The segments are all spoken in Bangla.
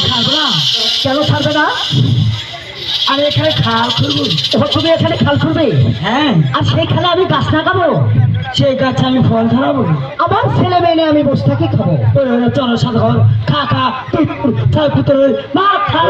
ছাড়বো না। কেন ছাড়বে না? আর এখানে খাল খুলবো এবার তুমি এখানে খাল খুলবে হ্যাঁ। আর সেইখানে আমি গাছ লাগাবো? সেই গাছে আমি ফল ধরাবো। আমার ছেলে মেয়ে আমি বসে থাকি খাব। কাকা চলো সাধারণ খা খা তুই মা খা।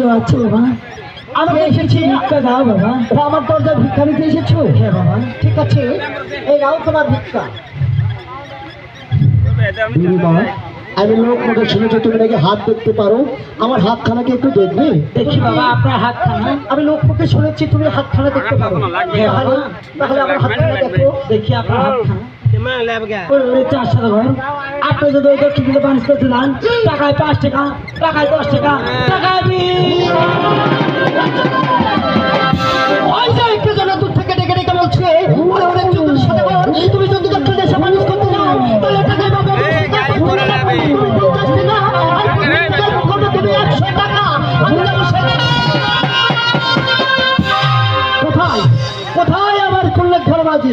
কেউ আছে বাবা? আমি এসেছি? ভিক্ষা দাও বাবা। আমার ভিক্ষা নিতে এসেছ? হ্যাঁ বাবা। ঠিক আছে। এই নাও তোমার ভিক্ষা। আমি লোক মুখে শুনেছি তুমি নাকি হাত দেখতে পারো। আমার হাতখানাকে একটু দেখবে? দেখি বাবা আপনার হাত খানা আমি লোক মুখে শুনেছি তুমি হাতখানা দেখতে পারো। হ্যাঁ, বাবা। তাহলে আমার হাতখানা দেখো। দেখি আপনার হাত ওই ঘর আপনি যদি ওই দক্ষিণ দিকে পানিশ করতে দেন টাকায় পাঁচ টাকা টাকায় দশ টাকা টাকায় দূর থেকে ডেকে ডেকে বলছে তুমি যদি দক্ষিণ দেশে মানুষ করতে যাও তাহলে টাকায় টাকা টাকা কোথায়? কোথায় আমার কল্যাণ ধর্মাজি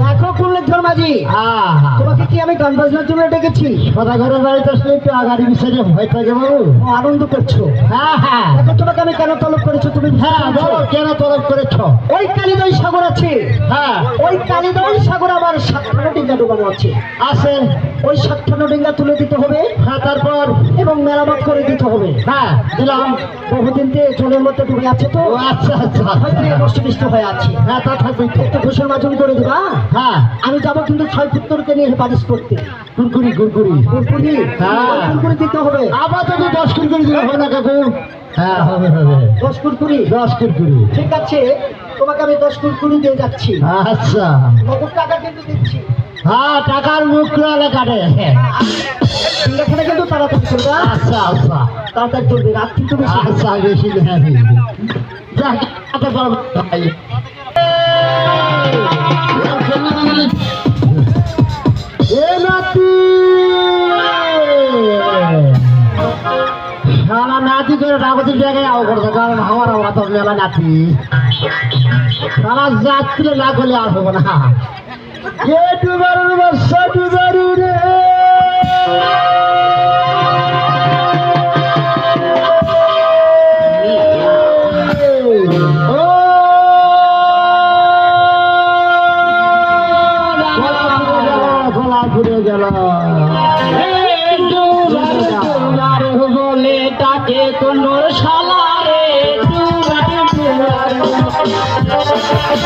দেখো কুল্লের ধর্মাজি। তোমাকে কি আমি গান বাজনার জন্য ডেকেছি? ঘরের বাড়িতে আসলে একটু আগাড়ি বিষয়ে ভয় থাকে বাবু। আনন্দ করছ। হ্যাঁ হ্যাঁ। তোমাকে আমি কেন তলব হ্যাঁ বলো কেন তলব করেছ? ওই কালিদয় সাগর আছে। হ্যাঁ। ওই কালিদয় সাগর আমার সাতখানো ডিঙ্গা ডুবানো আছে। আছে ওই সাতখানো ডিঙ্গা তুলে দিতে হবে। হ্যাঁ তারপর? এবং মেরামত করে দিতে হবে। হ্যাঁ। দিলাম। বহুদিন দিয়ে জলের মধ্যে ডুবে আছে তো। আচ্ছা আচ্ছা। নষ্ট হয়ে আছে। হ্যাঁ তা থাকবে একটু ঘোষের মাঝন করে দিবা? হ্যাঁ। আমি যাব কিন্তু ছয় পুত্রকে নিয়ে হেফাজত করতে। কুরকুরি কুরকুরি। কুরকুরি? হ্যাঁ। কুরকুরি দিতে হবে। আবার যদি দশ কুরকুরি দিলে হবে না কাকু। হ্যাঁ হবে হবে। দশ কুরকুরি? দশ কুরকুরি। ঠিক আছে তোমাকে আমি দশ কুরকুরি দিয়ে যাচ্ছি। আচ্ছা। নগদ টাকা কিন্তু দিচ্ছি। হ্যাঁ টাকার মুখ খুলে কাটে। এখানে কিন্তু তাড়াতাড়ি চলবে আচ্ছা আচ্ছা। তাড়াতাড়ি চলবে রাত কিন্তু বেশি। আচ্ছা বেশি হ্যাঁ যাক হাতে পারব রাগতির জায়গায় আও করছে, কারণ আমার আমরা তো মেলা নাতি। সারা যাত্রী না করলে আর হব না। কে ডুবারুর বর্ষা ডুবারু রে। ও কিছুতে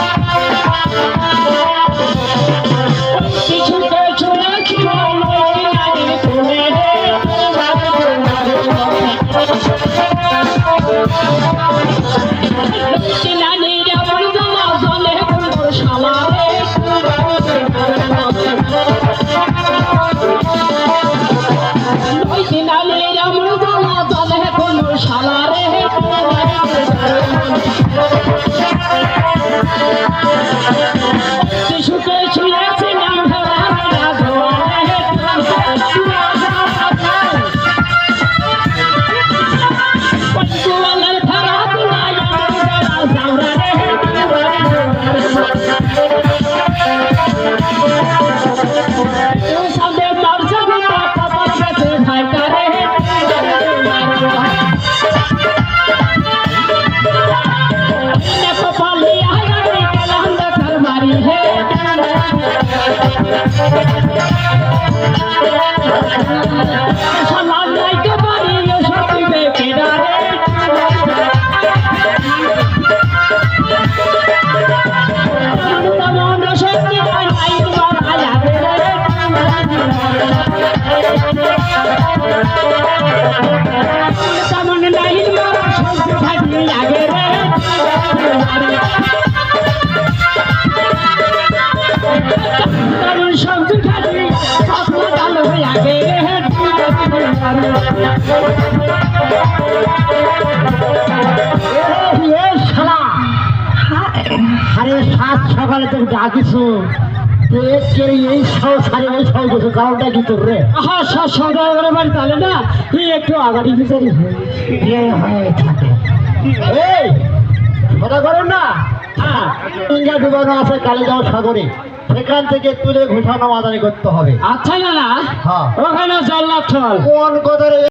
Thank you. আরে সাত সকালে তোকে ডাকিস। এই সব সারে ওই কারণটা কি তোর রে? হ্যাঁ সদাগরের বাড়ি তাহলে না? তুই একটু আগাড়ি বিচারি থাকে। এই কথা করেন না। ডুবানো আছে সাগরে। সেখান থেকে তুলে ঘোষণা মাদানি করতে হবে। আচ্ছা না না। হ্যাঁ। ওখানে কোন কথা